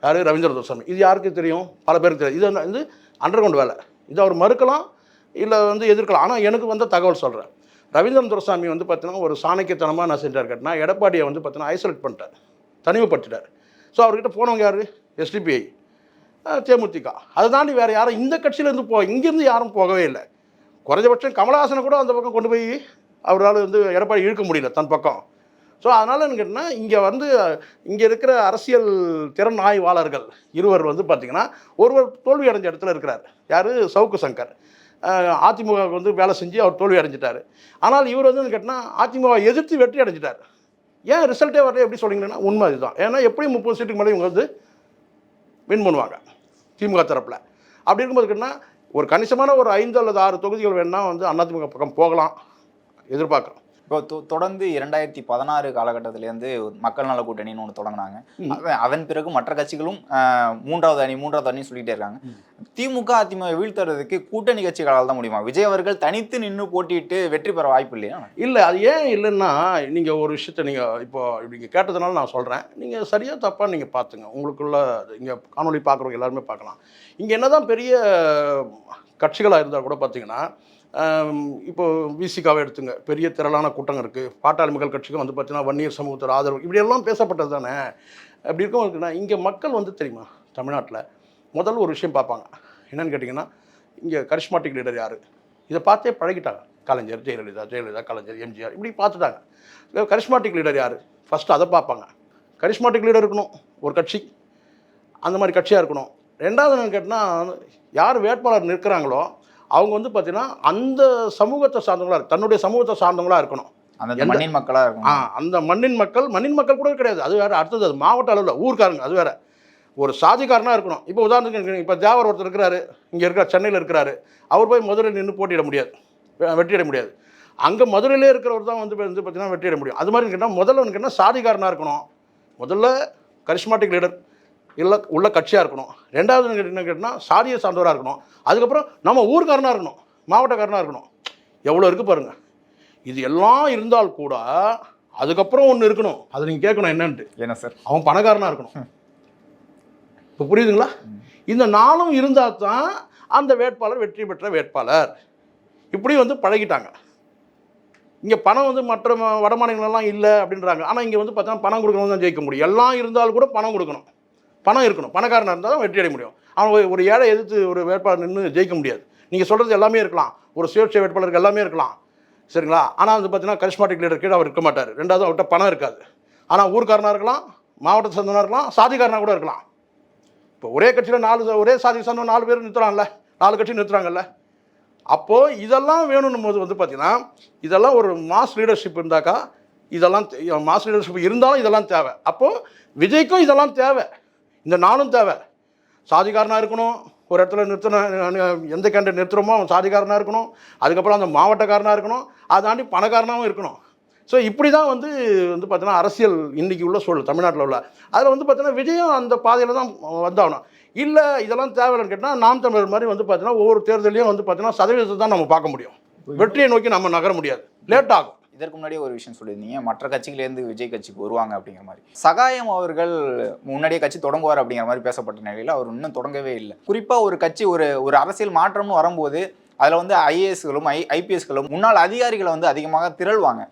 யார்? ரவீந்திர துரசாமி இது யாருக்கு தெரியும்? பல பேருக்கு தெரியும். இது வந்து- அண்டர் கிரவுண்ட் வேலை. இது அவர் மறுக்கலாம் இல்லை வந்து எதிர்க்கலாம். ஆனால் எனக்கு வந்த தகவல் சொல்கிறேன் ரவீந்திரன் துரசாமி வந்து பார்த்தீங்கன்னா ஒரு சாணக்கியத்தனமாக நான் செஞ்சார் கட்டினா எடப்பாடியை வந்து பார்த்தீங்கன்னா ஐசோலேட் பண்ணிட்டார். தனிமைப்படுத்திட்டார். ஸோ அவர்கிட்ட போனவங்க யார்? எஸ்டிபிஐ தேமுதிக. அதை தாண்டி வேறு யாரும் இந்த கட்சியிலேருந்து போ இங்கேருந்து யாரும் போகவே இல்லை. குறைஞ்சபட்சம் கமலஹாசனை கூட அந்த பக்கம் கொண்டு போய் அவரால் வந்து எடப்பாடி இழுக்க முடியல தன் பக்கம். ஸோ அதனால் என்ன கேட்டிங்கன்னா இங்கே வந்து இங்கே இருக்கிற அரசியல் திறன் ஆய்வாளர்கள் இருவர் வந்து பார்த்திங்கன்னா ஒருவர் தோல்வி அடைஞ்ச இடத்துல இருக்கிறார். யார்? சவுக்கு சங்கர். அதிமுகவுக்கு வந்து வேலை செஞ்சு அவர் தோல்வி அடைஞ்சிட்டார். ஆனால் இவர் வந்து கேட்டால் அதிமுக எதிர்த்து வெற்றி அடைஞ்சிட்டார். ஏன் ரிசல்ட்டே வரல எப்படி சொல்கிறீங்கன்னா உண்மை இதுதான் ஏன்னா எப்படியும் முப்பது சீட்டுக்கு மேலே இவங்க வந்து வின் பண்ணுவாங்க திமுக தரப்பில். அப்படி இருக்கும்போது கேட்டால் ஒரு கணிசமான ஒரு ஐந்து அல்லது ஆறு தொகுதிகள் வேணால் வந்து அதிமுக பக்கம் போகலாம் எதிர்பார்க்குறோம் இப்போ தொடர்ந்து இரண்டாயிரத்தி பதினாறு காலகட்டத்திலேருந்து மக்கள் நல கூட்டணின்னு ஒன்று தொடங்கினாங்க. அதன் பிறகு மற்ற கட்சிகளும் மூன்றாவது அணி மூன்றாவது அணி சொல்லிட்டே இருக்காங்க. திமுக அதிமுக வீழ்த்துறதுக்கு கூட்டணி கட்சிகளால் தான் முடியுமா? விஜய் அவர்கள் தனித்து நின்று போட்டியிட்டு வெற்றி பெற வாய்ப்பு இல்லையா? இல்லை அது ஏன் இல்லைன்னா நீங்கள் ஒரு விஷயத்தை நீங்கள் இப்போ இப்படி கேட்டதுனால நான் சொல்கிறேன் நீங்கள் சரியாக தப்பாக நீங்கள் பார்த்துங்க உங்களுக்குள்ள இங்கே காணொளி பார்க்குறவங்க எல்லாருமே பார்க்கலாம் இங்கே என்னதான் பெரிய கட்சிகளாக இருந்தால் கூட பார்த்தீங்கன்னா இப்போது விசிகாவை எடுத்துங்க. பெரிய திரளான கூட்டம் இருக்குது பாட்டாளிமகள் கட்சிக்கும் வந்து பார்த்தீங்கன்னா வன்னியர் சமூகத்தோட ஆதரவு. இப்படியெல்லாம் பேசப்பட்டது தானே? அப்படி இருக்கும் இருக்குன்னா இங்கே மக்கள் வந்து தெரியுமா? தமிழ்நாட்டில் முதல்ல ஒரு விஷயம் பார்ப்பாங்க. என்னென்னு கேட்டிங்கன்னா இங்கே கரிஷ்மாட்டிக் லீடர் யார்? இதை பார்த்தே பழகிட்டாங்க. கலைஞர் ஜெயலலிதா ஜெயலலிதா கலைஞர் எம்ஜிஆர். இப்படி பார்த்துட்டாங்க. கரிஷ்மாட்டிக் லீடர் யார்? ஃபஸ்ட்டு அதை பார்ப்பாங்க. கரிஷ்மாட்டிக் லீடர் இருக்கணும். ஒரு கட்சி. அந்த மாதிரி கட்சியாக இருக்கணும். ரெண்டாவது என்னென்னு கேட்டால் யார் வேட்பாளர் நிற்கிறாங்களோ அவங்க வந்து பார்த்தீங்கன்னா அந்த சமூகத்தை சார்ந்தவங்களா தன்னுடைய சமூகத்தை சார்ந்தவங்களா இருக்கணும். அந்த மண்ணின் மக்களா ஆ இருக்கும் அந்த மண்ணின் மக்கள் மண்ணின் மக்கள் கூட கிடையாது. அது வேற அடுத்தது அது மாவட்ட அளவில் ஊர்க்காரங்க அது வேற. ஒரு சாதிக்காரனாக இருக்கணும். இப்போ உதாரணத்துக்கு இப்போ தேவர் ஒருத்தர் இருக்கிறாரு இங்கே இருக்கிற சென்னையில் இருக்கிறாரு. அவர் போய் மதுரையில் நின்று போட்டியிட முடியாது. வெற்றியிட முடியாது. அங்கே மதுரையிலே இருக்கிறவர் தான் வந்து வந்து பார்த்தீங்கன்னா வெற்றியிட முடியும். அது மாதிரி கேட்டால் முதல்ல கேட்டால் சாதிக்காரனாக இருக்கணும். முதல்ல கரிஸ்மாட்டிக் லீடர் இல்லை உள்ள கட்சியாக இருக்கணும். ரெண்டாவது என்ன கேட்டால் சாதியை சார்ந்தவராக இருக்கணும். அதுக்கப்புறம் நம்ம ஊர்க்காரனாக இருக்கணும் மாவட்டக்காரனாக இருக்கணும். எவ்வளோ இருக்குது பாருங்கள் இது எல்லாம் இருந்தால் கூட அதுக்கப்புறம் ஒன்று இருக்கணும். அதை நீங்கள் கேட்கணும் என்னன்ட்டு. என்ன சார்? அவன் பணக்காரனாக இருக்கணும். இப்போ புரியுதுங்களா? இந்த நாளும் இருந்தால் தான் அந்த வேட்பாளர் வெற்றி பெற்ற வேட்பாளர். இப்படி வந்து பழகிட்டாங்க. இங்கே பணம் வந்து மற்ற வட மாநிலங்களெல்லாம் இல்லை அப்படின்றாங்க. ஆனால் இங்கே வந்து பார்த்தா பணம் கொடுக்கணும் தான் ஜெயிக்க முடியும். எல்லாம் இருந்தாலும் கூட பணம் கொடுக்கணும். பணம் இருக்கணும். பணக்காரனாக இருந்தால் தான் வெற்றி அடைய முடியும். அவன் ஒரு- ஏழை எதிர்த்து ஒரு வேட்பாளர் நின்று ஜெயிக்க முடியாது. நீங்கள் சொல்கிறது எல்லாமே இருக்கலாம். ஒரு சுயேட்சை வேட்பாளருக்கு எல்லாமே இருக்கலாம். சரிங்களா? ஆனால் வந்து பார்த்தீங்கன்னா கரிஷ்மாட்டிக் லீடர் கீழே அவர் இருக்க மாட்டார். ரெண்டாவது அவர்கிட்ட பணம் இருக்காது. ஆனால் ஊர்க்காரனாக இருக்கலாம் மாவட்ட சேர்ந்தவனாக இருக்கலாம் சாதிக்காரனாக கூட இருக்கலாம். இப்போ ஒரே கட்சியில் நாலு ஒரே சாதி சார்ந்த நாலு பேர் நிறுத்துறாங்கல்ல. நாலு கட்சி நிறுத்துறாங்கல்ல. அப்போது இதெல்லாம் வேணும்னும் போது வந்து பார்த்திங்கன்னா இதெல்லாம் ஒரு மாஸ் லீடர்ஷிப் இருந்தாக்கா இதெல்லாம் மாஸ் லீடர்ஷிப் இருந்தாலும் இதெல்லாம் தேவை. அப்போது விஜய்க்கும் இதெல்லாம் தேவை. இந்த நாளும் தேவை. சாதிக்காரனாக இருக்கணும் ஒரு இடத்துல நிறுத்தணும் எந்த கேண்டை நிறுத்துகிறோமோ அவன் சாதிக்காரனாக இருக்கணும் அதுக்கப்புறம் அந்த மாவட்டக்காரனாக இருக்கணும் அதை தாண்டி பணக்காரனாகவும் இருக்கணும். ஸோ இப்படி தான் வந்து வந்து பார்த்தீங்கன்னா அரசியல் இன்னைக்கு உள்ள சூழல் தமிழ்நாட்டில் உள்ள. அதில் வந்து பார்த்தீங்கன்னா விஜயம் அந்த பாதையில் தான் வந்தாகணும். இல்லை இதெல்லாம் தேவையில்லைன்னு கேட்டால் நாம் தமிழர் மாதிரி வந்து பார்த்தீங்கன்னா ஒவ்வொரு தேர்தலையும் வந்து பார்த்தீங்கன்னா சதவீதத்தை தான் நம்ம பார்க்க முடியும். வெற்றியை நோக்கி நம்ம நகர முடியாது. லேட் ஆகும். இதற்கு முன்னாடியே ஒரு விஷயம் சொல்லியிருந்தீங்க மற்ற கட்சியிலேருந்து விஜய் கட்சிக்கு வருவாங்க அப்படிங்கிற மாதிரி. சகாயம் அவர்கள் முன்னாடியே கட்சி தொடங்குவார் அப்படிங்கிற மாதிரி பேசப்பட்ட நிலையில் அவர் இன்னும் தொடங்கவே இல்லை. குறிப்பாக ஒரு கட்சி ஒரு ஒரு அரசியல் மாற்றம்னு வரும்போது அதில் வந்து ஐஏஎஸ்களும் ஐ ஐபிஎஸ்களும் முன்னாள் அதிகாரிகளை வந்து அதிகமாக திரள்வாங்க.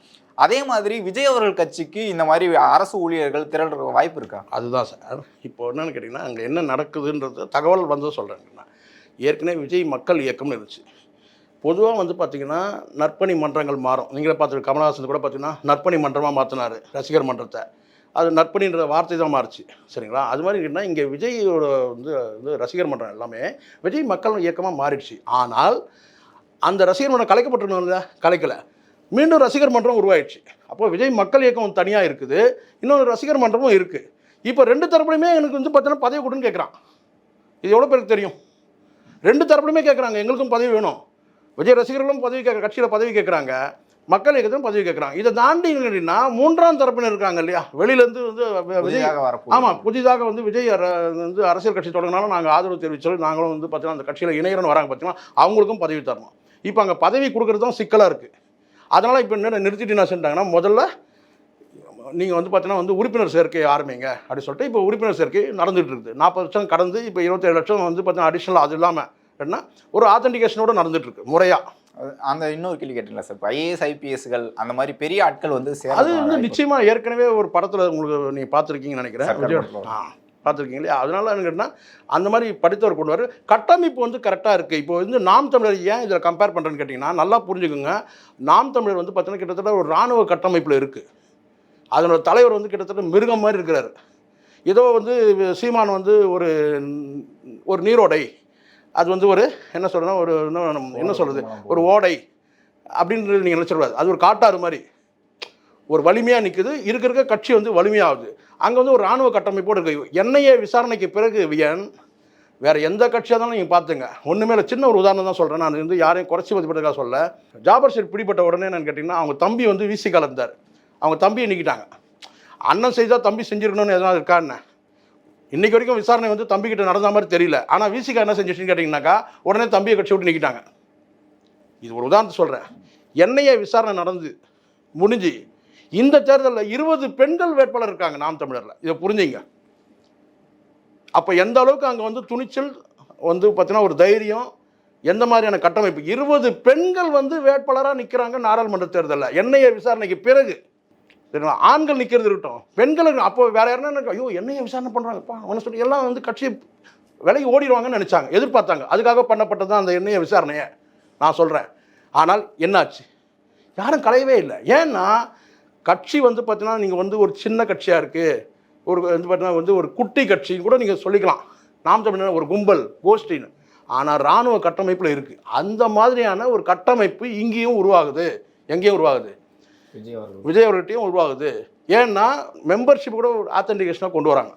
அதே மாதிரி விஜய் அவர்கள் கட்சிக்கு இந்த மாதிரி அரசு ஊழியர்கள் திரள்ற வாய்ப்பு இருக்கா? அதுதான் சார். இப்போ என்னன்னு கேட்டிங்கன்னா அங்கே என்ன நடக்குதுன்றது தகவல் வந்து சொல்கிறேங்கண்ணா ஏற்கனவே விஜய் மக்கள் இயக்கம்னு இருந்துச்சு. பொதுவாக வந்து பார்த்தீங்கன்னா நற்பணி மன்றங்கள் மாறும். நீங்களே பார்த்து கமலஹாசன் கூட பார்த்தீங்கன்னா நற்பணி மன்றமாக மாற்றினார் ரசிகர் மன்றத்தை. அது நற்பணின்ற வார்த்தை தான் மாறுச்சு சரிங்களா? அது மாதிரி என்ன இங்கே விஜயோட வந்து வந்து ரசிகர் மன்றம் எல்லாமே விஜய் மக்கள் இயக்கமாக மாறிடுச்சு. ஆனால் அந்த ரசிகர் மன்றம் கலைக்கப்பட்டிருந்தோம்ல கலைக்கலை. மீண்டும் ரசிகர் மன்றம் உருவாயிடுச்சு. அப்போ விஜய் மக்கள் இயக்கம் தனியாக இருக்குது இன்னொரு ரசிகர் மன்றமும் இருக்குது இப்போ ரெண்டு தரப்புலையுமே எனக்கு வந்து பார்த்தீங்கன்னா பதவி கொடுன்னு கேட்குறான் இது எவ்வளோ பேருக்கு தெரியும்? ரெண்டு தரப்புலையுமே கேட்குறாங்க எங்களுக்கும் பதவி வேணும். விஜய் ரசிகர்களும் பதவி கேட்க கட்சியில் பதவி கேட்குறாங்க. மக்கள் இயக்கத்திலும் பதவி கேட்குறாங்க. இதை தாண்டி கேட்டிங்கன்னா மூன்றாம் தரப்பினர் இருக்காங்க இல்லையா? வெளியிலேருந்து வந்து வி- விஜய் ஆமாம் புதிதாக வந்து விஜய் வந்து அரசியல் கட்சி தொடங்கினாலும் நாங்கள் ஆதரவு தெரிவிச்சோம் நாங்களும் வந்து பார்த்தீங்கன்னா அந்த கட்சியில் இணையரன்னு வராங்க பார்த்தீங்கன்னா அவங்களுக்கும் பதவி தரணும். இப்போ அங்கே பதவி கொடுக்குறது தான் சிக்கலாக இருக்குது அதனால் இப்போ என்ன நிறுத்திட்டு என்ன செஞ்சிட்டாங்கன்னா முதல்ல நீங்கள் வந்து பார்த்தீங்கன்னா வந்து உறுப்பினர் சேர்க்கை ஆரம்பிங்க. அப்படின்னு சொல்லிட்டு இப்போ உறுப்பினர் சேர்க்கை நடந்துட்டு இருக்குது. நாற்பது லட்சம் கடந்து இப்போ இருபத்தேழு லட்சம் வந்து பார்த்தீங்கன்னா அடிஷ்னல் அது இல்லாமல் என்ன ஒரு ஆத்தென்டிகேஷனோட நடந்துட்டு இருக்கு முறையாக அந்த இன்னொரு கேள்வி கேட்டீங்களா சார்? இப்போ ஐஏஎஸ் ஐபிஎஸ்கள் அந்த மாதிரி பெரிய ஆட்கள் வந்து அது வந்து நிச்சயமாக ஏற்கனவே ஒரு படத்தில் உங்களுக்கு நீங்கள் பார்த்துருக்கீங்கன்னு நினைக்கிறேன். பார்த்துருக்கீங்க இல்லையா? அதனால என்ன கேட்டால் அந்த மாதிரி படித்தவர் கொண்டு வர கட்டமைப்பு வந்து கரெக்டாக இருக்குது இப்போ வந்து நாம் தமிழர் ஏன் இதில் கம்பேர் பண்ணுறேன்னு கேட்டிங்கன்னா நல்லா புரிஞ்சுக்குங்க. நாம் தமிழர் வந்து பார்த்தீங்கன்னா கிட்டத்தட்ட ஒரு இராணுவ கட்டமைப்பில் இருக்குது அதனோட தலைவர் வந்து கிட்டத்தட்ட மிருகம் மாதிரி இருக்கிறாரு. ஏதோ வந்து சீமான் வந்து ஒரு ஒரு நீரோடை. அது வந்து ஒரு என்ன சொல்றதுன்னா ஒரு என்ன சொல்கிறது ஒரு ஓடை அப்படின்றது நீங்கள் நினச்சிடக்கூடாது. அது ஒரு காட்டாறு மாதிரி. ஒரு வலிமையாக நிற்குது இருக்க இருக்க கட்சி வந்து வலிமையாகுது. அங்கே வந்து ஒரு இராணுவ கட்டமைப்போடு இருக்கு. என்ஐஏ விசாரணைக்கு பிறகு வியன் வேற எந்த கட்சியாக இருந்தாலும் நீங்கள் பார்த்துங்க. ஒன்றுமே இல்லை. சின்ன ஒரு உதாரணம் தான் சொல்கிறேன் நான் வந்து யாரையும் குறைச்சி மதிப்பிட்டதாக சொல்ல ஜாபர் ஷெட் பிடிப்பட்ட உடனே என்னன்னு கேட்டிங்கன்னா அவங்க தம்பி வந்து விசி இருந்தார் அவங்க தம்பியை நிற்கிட்டாங்க அண்ணன் செய்தால் தம்பி செஞ்சிருக்கணும்னு எதனா இருக்கா என்ன? இன்னைக்கு வரைக்கும் விசாரணை வந்து தம்பிக்கிட்ட நடந்த மாதிரி தெரியல. ஆனால் விசிகா என்ன செஞ்சிச்சுன்னு கேட்டிங்கனாக்கா உடனே தம்பியை கட்சி விட்டு நிற்கிட்டாங்க இது ஒரு உதாரணத்து சொல்கிறேன் என்னையே விசாரணை நடந்து முடிஞ்சு இந்த தேர்தலில் இருபது பெண்கள் வேட்பாளர் இருக்காங்க நாம் தமிழரில். இதை புரிஞ்சுங்க. அப்போ எந்த அளவுக்கு அங்கே வந்து துணிச்சல் வந்து பார்த்தீங்கன்னா ஒரு தைரியம் எந்த மாதிரியான கட்டமைப்பு? இருபது பெண்கள் வந்து வேட்பாளராக நிற்கிறாங்க நாடாளுமன்ற தேர்தலில். என்ஐஏ விசாரணைக்கு பிறகு ஆண்கள் நிற்கிறது இருக்கட்டும் பெண்கள் அப்போ வேற யாருன்னா எனக்கு, ஐயோ என்னைய விசாரணை பண்ணுறாங்கப்பா அவனை சொல்லி எல்லாம் வந்து கட்சி விலகி ஓடிடுவாங்கன்னு நினச்சாங்க எதிர்பார்த்தாங்க. அதுக்காக பண்ணப்பட்டது தான் அந்த எண்ணெய விசாரணையை. நான் சொல்கிறேன் ஆனால் என்னாச்சு? யாரும் கலையவே இல்லை. ஏன்னா கட்சி வந்து பார்த்தீங்கன்னா நீங்கள் வந்து ஒரு சின்ன கட்சியாக இருக்குது ஒரு வந்து பார்த்தீங்கன்னா வந்து ஒரு குட்டி கட்சின்னு கூட நீங்கள் சொல்லிக்கலாம். நாம் தமிழ் ஒரு கும்பல் கோஷ்டின்னு. ஆனால் இராணுவ கட்டமைப்பில் இருக்குது அந்த மாதிரியான ஒரு கட்டமைப்பு இங்கேயும் உருவாகுது. எங்கேயும் உருவாகுது. விஜய் அவர்கள் விஜய் அவர்கிட்டையும் உருவாகுது. ஏன்னா மெம்பர்ஷிப் கூட ஒரு ஆத்தென்டிகேஷனாக கொண்டு வராங்க.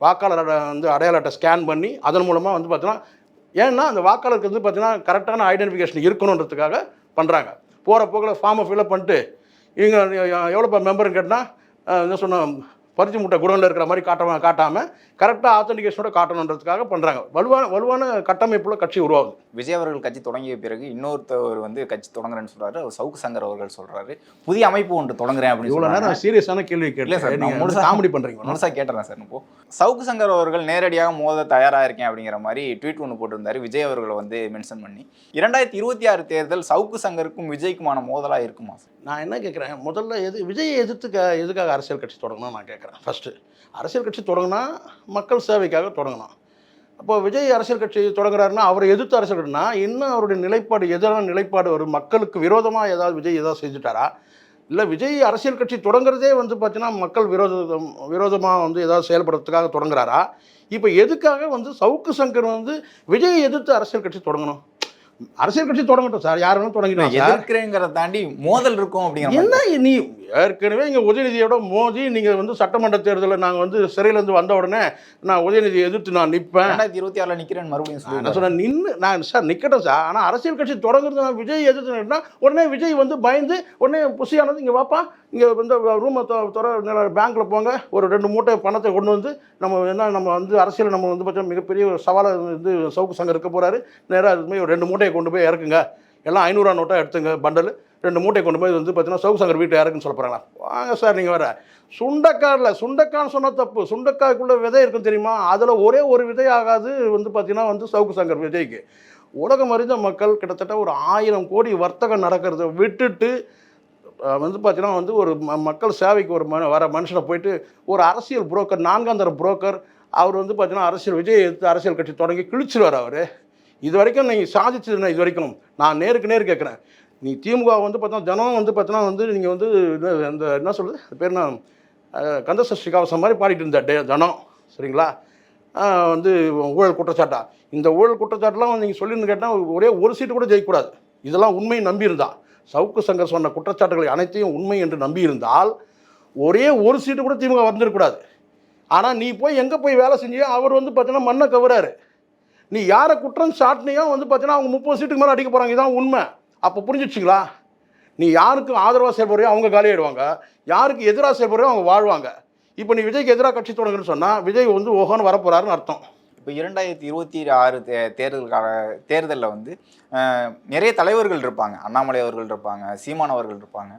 வாக்காளர் வந்து அடையாள அட்டை ஸ்கேன் பண்ணி அதன் மூலமாக வந்து பார்த்தீங்கன்னா ஏன்னா அந்த வாக்காளருக்கு வந்து பார்த்தீங்கன்னா கரெக்டான ஐடென்டிஃபிகேஷன் இருக்கணுன்றதுக்காக பண்ணுறாங்க போகிற போக்கில் ஃபார்மை ஃபில்அப் பண்ணிட்டு இவங்க எவ்வளோப்பா மெம்பர்னு கேட்டால் என்ன சொன்ன பருத்தி முட்டை குடோனில் இருக்கிற மாதிரி காட்டாம காட்டாமல் கரெக்டாக ஆத்தென்டிகேஷனோட காட்டணுன்றதுக்காக பண்ணுறாங்க வலுவான வலுவான கட்டமைப்புல கட்சி உருவாகுது. விஜய் அவர்கள் கட்சி தொடங்கிய பிறகு இன்னொருத்தவர் வந்து கட்சி தொடங்குறேன்னு சொல்றாரு. சவுக்கு சங்கர் அவர்கள் சொல்றாரு. புதிய அமைப்பு ஒன்று தொடங்குறேன் அப்படின்னு இவ்வளோ. நேரம் சீரியஸான கேள்வி இல்ல சார், நீங்கள் முழுசா- காமெடி பண்ணுறீங்க முழுசா கேட்டுறேன் சார் இப்போ. சவுக்கு சங்கர் அவர்கள் நேரடியாக மோத தயாரா இருக்கேன் அப்படிங்கிற மாதிரி ட்வீட் ஒன்று போட்டிருந்தாரு. விஜய் அவர்களை வந்து மென்ஷன் பண்ணி. இரண்டாயிரத்தி இருபத்தி ஆறு தேர்தல் சவுக்கு சங்கருக்கும் விஜய்க்குமான மோதலா இருக்குமா சார்? நான் என்ன கேட்குறேன் முதல்ல எது விஜயை எதிர்த்து எதுக்காக அரசியல் கட்சி தொடங்கணும் நான் கேட்குறேன் ஃபஸ்ட்டு அரசியல் கட்சி தொடங்கினா மக்கள் சேவைக்காக தொடங்கணும் அப்போ விஜய் அரசியல் கட்சி தொடங்குறாருன்னா அவரை எதிர்த்து அரசியல் கட்சினா இன்னும் அவருடைய நிலைப்பாடு எதிரான நிலைப்பாடு வரும். மக்களுக்கு விரோதமாக ஏதாவது விஜய் ஏதாவது செஞ்சுட்டாரா? இல்லை விஜய் அரசியல் கட்சி தொடங்குறதே வந்து பார்த்தீங்கன்னா மக்கள் விரோதம் விரோதமாக வந்து ஏதாவது செயல்படுறதுக்காக தொடங்குறாரா? இப்போ எதுக்காக வந்து சவுக்கு சங்கர் வந்து விஜயை எதிர்த்து அரசியல் கட்சி தொடங்கணும்? அரசியல் கட்சி தொடங்கட்டும் சார். யார் வேணும் தொடங்கிட்டோம் சார். எதிர்க்கிறேங்கிறத தாண்டி மோதல் இருக்கும் அப்படிங்கிற என்ன நீ ஏற்கனவே இங்கே உதயநிதியோட மோதி நீங்கள் வந்து சட்டமன்ற தேர்தலில் நாங்கள் வந்து சிறையிலேருந்து வந்த உடனே நான் உதயநிதியை எதிர்த்து நான் நிற்பேன். ரெண்டாயிரத்தி இருபத்தி ஆறுல நிக்கிறேன் மறுபடியும் நான் என்ன சொல்லி சொன்னேன்? நின்று நான் சார் நிற்கட்டும் சார் ஆனால் அரசியல் கட்சி தொடங்குறது நான் விஜய் எதிர்த்து நின்னா உடனே விஜய் வந்து பயந்து உடனே புசியானது இங்கே வாப்பா இங்கே வந்து ரூமை துற பேங்க்கில் போங்க. ஒரு ரெண்டு மூட்டை பணத்தை கொண்டு வந்து நம்ம என்ன நம்ம வந்து அரசியல் நம்ம வந்து பார்த்தா மிகப்பெரிய ஒரு சவாலை வந்து சவுக்கு சங்கம் இருக்க போகிறாரு நேராக அது மாதிரி ஒரு ரெண்டு மூட்டையை கொண்டு போய் இறக்குங்க. எல்லாம் ஐநூறுரூவா நோட்டாக எடுத்துங்க பண்டல் ரெண்டு மூட்டை கொண்டு போய் வந்து பார்த்தீங்கன்னா சவுக்கு வீட்டு யாருக்குன்னு சொல்ல போகிறாங்களா வாங்க சார் நீங்கள் வர. சுண்டக்காயில் சுண்டக்கான்னு சொன்ன தப்பு. சுண்டக்காய்க்குள்ள விதை இருக்கும் தெரியுமா? அதில் ஒரே ஒரு விதை ஆகாது வந்து பார்த்தீங்கன்னா வந்து சவுக்கு சங்கர் விஜய்க்கு உலகம் அறிந்த மக்கள் கிட்டத்தட்ட ஒரு ஆயிரம் கோடி வர்த்தகம் நடக்கிறத விட்டுட்டு வந்து பார்த்தீங்கன்னா வந்து ஒரு ம- மக்கள் சேவைக்கு ஒரு மன வர மனுஷனை போயிட்டு ஒரு அரசியல் புரோக்கர் நான்காந்தர புரோக்கர் அவர் வந்து பார்த்தீங்கன்னா அரசியல் விஜய் எடுத்து அரசியல் கட்சி தொடங்கி கிழிச்சிருவார் அவர். இது வரைக்கும் நீங்கள் சாதிச்சதுன்னா இது வரைக்கும். நான் நேருக்கு நேர் கேட்குறேன். நீ திமுக வந்து பார்த்தா ஜனம் வந்து பார்த்தோன்னா வந்து நீங்கள் வந்து இந்த என்ன சொல்கிறது அது பேர் என்ன? கந்தசஷ்டி கவசம் மாதிரி பாடிட்டு இருந்த டே ஜனம். சரிங்களா? வந்து ஊழல் குற்றச்சாட்டா? இந்த ஊழல் குற்றச்சாட்டுலாம் நீங்கள் சொல்லியிருந்து கேட்டால் ஒரே ஒரு சீட்டு கூட ஜெயிக்கக்கூடாது. இதெல்லாம் உண்மை நம்பியிருந்தா சவுக்கு சங்கர் சொன்ன குற்றச்சாட்டுகளை அனைத்தையும் உண்மை என்று நம்பியிருந்தால் ஒரே ஒரு சீட்டு கூட திமுக வந்துடக்கூடாது ஆனால் நீ போய் எங்கே போய் வேலை செஞ்சியோ அவர் வந்து பார்த்தீங்கன்னா மண்ணை கவுறாரு. நீ யாரை குற்றம் சாட்டினியோ வந்து பார்த்தீங்கன்னா அவங்க முப்பது சீட்டுக்கு மேலே அடிக்க போகிறாங்க இதான் உண்மை. அப்போ புரிஞ்சிச்சிங்களா நீ யாருக்கு ஆதரவாக செயல்படுறியோ அவங்க காலியாயிடுவாங்க. யாருக்கு எதிராக செயல்படுறியோ அவங்க வாழ்வாங்க. இப்போ நீ விஜய்க்கு எதிராக கட்சி தொடங்குன்னு சொன்னால் விஜய் வந்து ஓஹோன்னு வரப்போகிறாருன்னு அர்த்தம். இப்போ இரண்டாயிரத்தி இருபத்தி ஆறு தே தேர்தலுக்கான தேர்தலில் வந்து நிறைய தலைவர்கள் இருப்பாங்க. அண்ணாமலை அவர்கள் இருப்பாங்க சீமான் அவர்கள் இருப்பாங்க.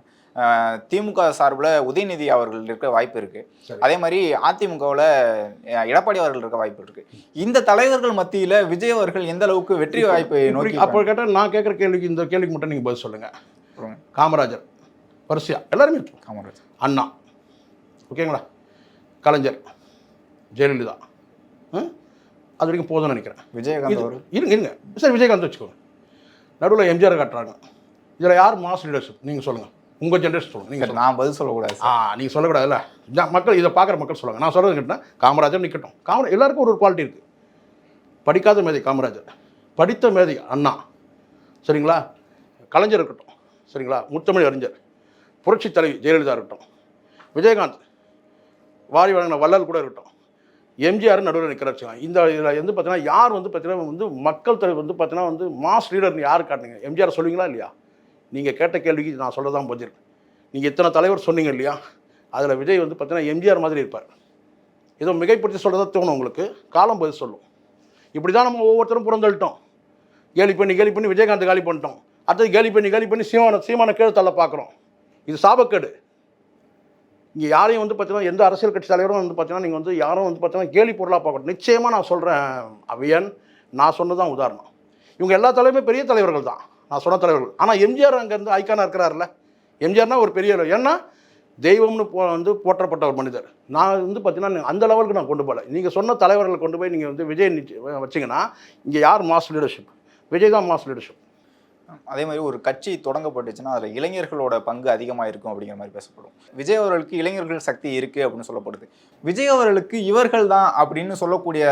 திமுக சார்பில் உதயநிதி அவர்கள் இருக்க வாய்ப்பு இருக்கு. சரி. அதே மாதிரி அதிமுகவில் எடப்பாடி அவர்கள் இருக்க வாய்ப்பு இருக்கு. இந்த தலைவர்கள் மத்தியில் விஜய் அவர்கள் எந்த அளவுக்கு வெற்றி வாய்ப்பை நோக்கி அப்போ கேட்டால் நான் கேட்குற கேள்விக்கு இந்த கேள்விக்கு மட்டும் நீங்கள் பதில் சொல்லுங்கள் சொல்லுங்க. காமராஜர் வரிசையா. எல்லாருமே காமராஜ் அண்ணா. ஓகேங்களா? கலைஞர் ஜெயலலிதா? அது வரைக்கும் போதும்னு நினைக்கிறேன். விஜயகாந்த் இருங்க இருங்க. சரி விஜயகாந்த் வச்சுக்கோங்க. நடுவில் எம்ஜிஆர் காட்டுறாங்க. இதில் யார் மாஸ் லீடர்ஷிப் நீங்கள் சொல்லுங்கள் உங்கள் ஜென்ரேஷன் சொல்லுங்கள் நீங்கள் நான் பதில் சொல்லக்கூடாது ஆ நீங்கள் சொல்லக்கூடாதுல்ல? மக்கள் இதை பார்க்குற மக்கள் சொல்லுவாங்க. நான் சொல்கிறது கேட்டால் காமராஜர் நிற்கட்டும் காமரா எல்லாருக்கும் ஒரு ஒரு குவாலிட்டி இருக்குது படிக்காத மேதை காமராஜர். படித்த மேதை அண்ணா. சரிங்களா? கலைஞர் இருக்கட்டும். சரிங்களா? முத்தமிழ் அறிஞர். புரட்சி தலைவி ஜெயலலிதா இருக்கட்டும். விஜயகாந்த். வாரி வழங்கின வள்ளல் கூட இருக்கட்டும். எம்ஜிஆர் நடுவில் நிற்கிறாச்சு இந்த இதில் வந்து பார்த்தீங்கன்னா யார் வந்து பார்த்தீங்கன்னா வந்து மக்கள் தலைவர் வந்து பார்த்தீங்கன்னா வந்து மாஸ் லீடர்னு யார் காட்டுங்க எம்ஜிஆர் சொல்லுவீங்களா இல்லையா? நீங்கள் கேட்ட கேள்விக்கு நான் சொல்ல தான் பதில். நீங்கள் இத்தனை தலைவர் சொன்னீங்க இல்லையா? அதில் விஜய் வந்து பார்த்தீங்கன்னா எம்ஜிஆர் மாதிரி இருப்பார். ஏதோ மிகைப்படுத்தி சொல்கிறதா தோணும் உங்களுக்கு. காலம் பதில் சொல்லும். இப்படி தான் நம்ம ஒவ்வொருத்தரும் புறந்தள்ளிட்டோம். கேலி பண்ணி கேலி பண்ணி விஜயகாந்த் காலி பண்ணிட்டோம். அடுத்தது கேலி பண்ணி கேலி பண்ணி சீமான சீமான கீழே தள்ள பார்க்குறோம் இது சாபக்கேடு. இங்கே யாரையும் வந்து பார்த்தீங்கன்னா எந்த அரசியல் கட்சி தலைவரும் வந்து பார்த்தீங்கன்னா நீங்கள் வந்து யாரும் வந்து பார்த்தீங்கன்னா கேலி பொருளாக பார்க்கணும் நிச்சயமாக நான் சொல்கிறேன் அவியன். நான் சொன்னது தான் உதாரணம். இவங்க எல்லா தலைவருமே பெரிய தலைவர்கள் தான். நான் சொன்ன தலைவர்கள். ஆனால் எம்ஜிஆர் அங்கேருந்து ஐக்கானாக இருக்கிறாருல்ல. எம்ஜிஆர்னா ஒரு பெரிய ஏன்னா தெய்வம்னு போ வந்து போற்றப்பட்ட ஒரு மனிதர். நான் வந்து பார்த்தீங்கன்னா அந்த லெவலுக்கு நான் கொண்டு போகல. நீங்கள் சொன்ன தலைவர்களை கொண்டு போய் நீங்கள் வந்து விஜய் நிச்ச- வச்சீங்கன்னா இங்கே யார் மாஸ் லீடர்ஷிப் விஜய் தான் மாஸ் லீடர்ஷிப் அதே மாதிரி ஒரு கட்சி தொடங்கப்பட்டுச்சுன்னா அதில் இளைஞர்களோட பங்கு அதிகமாக இருக்கும் அப்படிங்கிற மாதிரி பேசப்படும். விஜய் அவர்களுக்கு இளைஞர்கள் சக்தி இருக்கு அப்படின்னு சொல்லப்படுது. விஜய் அவர்களுக்கு இவர்கள் தான் அப்படின்னு சொல்லக்கூடிய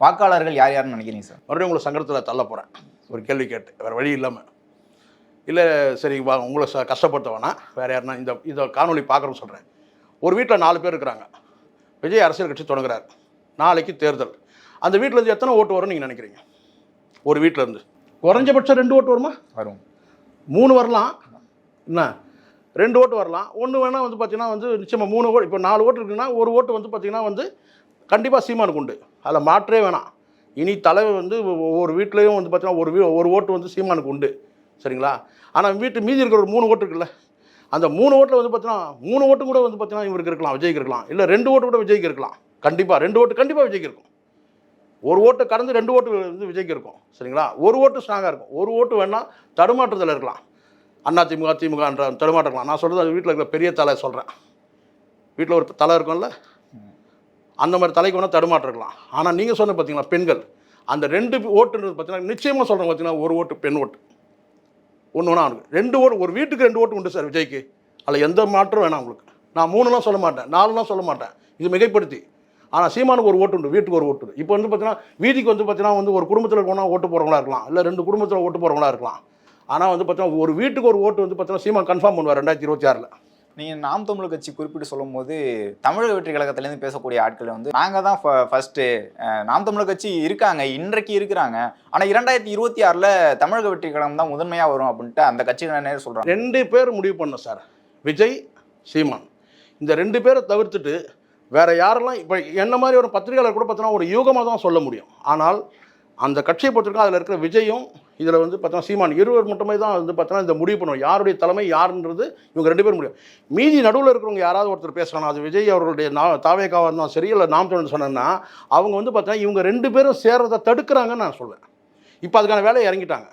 வாக்காளர்கள் யார் யாருன்னு நினைக்கிறீங்க சார்? மறுபடியும் உங்களை சங்கடத்தில் தள்ள போகிறேன் ஒரு கேள்வி கேட்டு வேறு வழி இல்லாமல் இல்லை சரி வா உங்களை ச கஷ்டப்படுத்த வேணாம் வேறு யாருன்னா இந்த இதை காணொளி பார்க்குறோன்னு சொல்கிறேன் ஒரு வீட்டில் நாலு பேர் இருக்கிறாங்க. விஜய் அரசியல் கட்சி தொடங்குறார். நாளைக்கு தேர்தல். அந்த வீட்டில் இருந்து எத்தனை ஓட்டு வரும்னு நீங்கள் நினைக்கிறீங்க? ஒரு வீட்டில் இருந்து. குறைஞ்சபட்சம் ரெண்டு ஓட்டு வருமா? வரும். மூணு வரலாம். என்ன? ரெண்டு ஓட்டு வரலாம். ஒன்று வேணால் வந்து பார்த்தீங்கன்னா வந்து நிச்சயமாக மூணு ஓட்டு இப்போ நாலு ஓட்டு இருக்குன்னா ஒரு ஓட்டு வந்து பார்த்தீங்கன்னா வந்து கண்டிப்பாக சீமானுக்கு உண்டு. அதில் மாற்றே வேணாம். இனி தலைவர் வந்து ஒவ்வொரு வீட்லேயும் வந்து பார்த்தீங்கன்னா ஒரு வீ ஒரு ஓட்டு வந்து சீமானுக்கு உண்டு. சரிங்களா? ஆனால் வீட்டு மீதி இருக்கிற ஒரு மூணு ஓட்டு இருக்குல்ல அந்த மூணு ஓட்டில் வந்து பார்த்தீங்கன்னா மூணு ஓட்டு கூட வந்து பார்த்தீங்கன்னா இவருக்கு இருக்கலாம் விஜய்க்கு இருக்கலாம். இல்லை ரெண்டு ஓட்டு கூட விஜய்க்கு இருக்கலாம். கண்டிப்பாக ரெண்டு ஓட்டு கண்டிப்பாக விஜய்க்கு இருக்கும். ஒரு ஓட்டு கடந்து ரெண்டு ஓட்டு வந்து விஜய்க்கு இருக்கும். சரிங்களா? ஒரு ஓட்டு ஸ்ட்ராங்காக இருக்கும். ஒரு ஓட்டு வேணால் தடுமாற்றத்தில் இருக்கலாம். அண்ணா திமுக திமுகன்ற தடுமாற்றம் இருக்கலாம் நான் சொல்கிறது வீட்டில் இருக்கிற பெரிய தலை சொல்கிறேன் வீட்டில் ஒரு தலை இருக்கும்ல அந்த மாதிரி தலைக்கு வேணால் தடுமாற்றிருக்கலாம் ஆனால் நீங்கள் சொன்ன பார்த்தீங்களா பெண்கள். அந்த ரெண்டு ஓட்டுன்றது பார்த்தீங்கன்னா நிச்சயமாக சொல்கிறாங்க பார்த்தீங்கன்னா ஒரு ஓட்டு பெண் ஓட்டு. ஒன்று ஒன்றா இருக்குது ரெண்டு ஓட்டு ஒரு வீட்டுக்கு ரெண்டு ஓட்டு உண்டு சார் விஜய்க்கு. அதில் எந்த மாற்றம் வேணாம் உங்களுக்கு நான் மூணுலாம் சொல்ல மாட்டேன் நாலுலாம் சொல்ல மாட்டேன். இது மிகைப்படுத்தி. ஆனால் சீமானுக்கு ஒரு ஓட்டு உண்டு வீட்டுக்கு ஒரு ஓட்டு இப்போ வந்து பார்த்தீங்கன்னா வீதிக்கு வந்து பார்த்தீங்கன்னா வந்து ஒரு குடும்பத்தில் போனால் ஓட்டு போகிறவங்களா இருக்கலாம். இல்லை ரெண்டு குடும்பத்தில் ஓட்டு போகிறவங்களா இருக்கலாம். ஆனால் வந்து பார்த்தீங்கன்னா ஒரு வீட்டுக்கு ஒரு ஓட்டு வந்து பார்த்தீங்கன்னா சீமான் கன்ஃபார்ம் பண்ணுவார் ரெண்டாயிரத்தி இருபத்தி ஆறில். நீங்கள் நாம் தமிழ் கட்சி குறிப்பிட்டு சொல்லும் போது தமிழக வெற்றி கழகத்திலேருந்து பேசக்கூடிய ஆட்கள் வந்து நாங்கள் தான் ஃபஸ்ட்டு நாம் தமிழர் கட்சி இருக்காங்க இன்றைக்கு இருக்கிறாங்க. ஆனால் இரண்டாயிரத்தி இருபத்தி ஆறில் தமிழக வெற்றி கழகம் தான் முதன்மையாக வரும் அப்படின்ட்டு அந்த கட்சியினர் சொல்கிறாங்க ரெண்டு பேர் முடிவு பண்ணோம் சார். விஜய் சீமான். இந்த ரெண்டு பேரை தவிர்த்துட்டு வேற யாரெல்லாம் இப்போ என்ன மாதிரி ஒரு பத்திரிகையாளர் கூட பார்த்தோன்னா ஒரு யூகமாக தான் சொல்ல முடியும். ஆனால் அந்த கட்சியை பொறுத்திருக்கோம் அதில் இருக்கிற விஜயும் இதில் வந்து பார்த்தோன்னா சீமான் இருவர் மட்டுமே தான் வந்து பார்த்தோன்னா இந்த முடிவு பண்ணுவோம் யாருடைய தலைமை யாருன்றது இவங்க ரெண்டு பேரும் முடியும். மீதி நடுவில் இருக்கிறவங்க யாராவது ஒருத்தர் பேசுகிறாங்க அது விஜய் அவர்களுடைய நா தாவேக்காவாக இருந்தாலும் சரி இல்லை நாம் தொடர்ந்து சொன்னேன்னா அவங்க வந்து பார்த்தோன்னா இவங்க ரெண்டு பேரும் சேர்றதை தடுக்கிறாங்கன்னு நான் சொல்லுவேன் இப்போ அதுக்கான வேலையை இறங்கிட்டாங்க.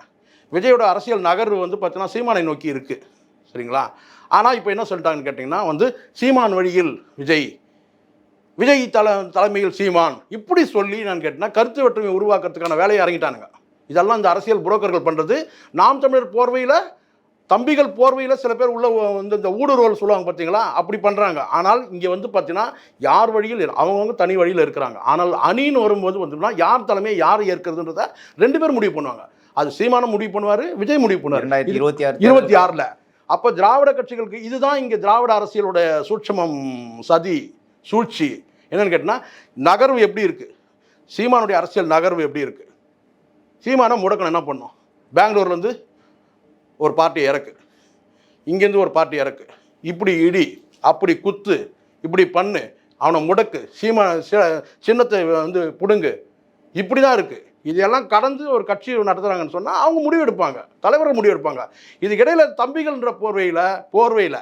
விஜயோட அரசியல் நகர்வு வந்து பார்த்தீங்கன்னா சீமானை நோக்கி இருக்குது சரிங்களா? ஆனால் இப்போ என்ன சொல்லிட்டாங்கன்னு கேட்டிங்கன்னா வந்து சீமான் வழியில் விஜய் விஜய் தல தலைமையில் சீமான் இப்படி சொல்லி நான் கேட்டேன்னா கருத்து வேற்றுமை உருவாக்குறதுக்கான வேலையை இறங்கிட்டானுங்க. இதெல்லாம் இந்த அரசியல் புரோக்கர்கள் பண்ணுறது நாம் தமிழர் போர்வையில் தம்பிகள் போர்வையில் சில பேர் உள்ள வந்து இந்த ஊடுருவல் சொல்லுவாங்க பார்த்தீங்களா? அப்படி பண்ணுறாங்க ஆனால் இங்கே வந்து பார்த்தீங்கன்னா யார் வழியில் அவங்கவங்க தனி வழியில் இருக்கிறாங்க. ஆனால் அணின்னு வரும்போது பார்த்தீங்கன்னா யார் தலைமையை யார் ஏற்கிறதுன்றத ரெண்டு பேரும் முடிவு பண்ணுவாங்க. அது சீமானம் முடிவு பண்ணுவார் விஜய் முடிவு பண்ணுவார். ரெண்டாயிரத்தி இருபத்தி ஆறு இருபத்தி ஆறில். அப்போ திராவிட கட்சிகளுக்கு இதுதான் இங்கே திராவிட அரசியலோட சூட்சமம் சதி சூழ்ச்சி. என்னன்னு கேட்டினா நகர்வு எப்படி இருக்குது சீமானுடைய அரசியல் நகர்வு எப்படி இருக்குது சீமானம் முடக்கணும் என்ன பண்ணோம் பெங்களூர்லேருந்து ஒரு பார்ட்டி இறக்கு. இங்கேருந்து ஒரு பார்ட்டி இறக்கு. இப்படி இடி அப்படி குத்து இப்படி பண்ணு அவனை முடக்கு சீமா சின்னத்தை வந்து பிடுங்கு. இப்படி தான் இருக்குது இதெல்லாம் கடந்து ஒரு கட்சி நடத்துகிறாங்கன்னு சொன்னால் அவங்க முடிவெடுப்பாங்க. தலைவர்கள் முடிவெடுப்பாங்க. இதுக்கிடையில் தம்பிகள்ன்ற போர்வையில் போர்வையில்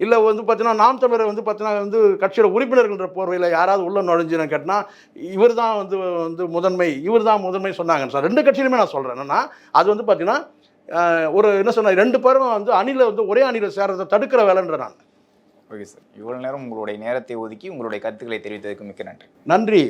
இல்லை வந்து பார்த்தீங்கன்னா நாம் தமிழர் வந்து பார்த்தீங்கன்னா வந்து கட்சியோட உறுப்பினர்கள்ன்ற போர்வையில் யாராவது உள்ள நுழைஞ்சுன்னு கேட்டினா இவர் தான் வந்து வந்து முதன்மை இவர் தான் முதன்மை சொன்னாங்க. சார் ரெண்டு கட்சியிலுமே நான் சொல்கிறேன் என்னன்னா அது வந்து பார்த்தீங்கன்னா ஒரு என்ன சொன்ன ரெண்டு பேரும் வந்து அணியில் வந்து ஒரே அணியில் சேர்றதை தடுக்கிற வேலைன்ற நான் ஓகே சார். இவ்வளவு நேரம் உங்களுடைய நேரத்தை ஒதுக்கி உங்களுடைய கருத்துக்களை தெரிவித்ததுக்கு மிக்க நன்றி. நன்றி.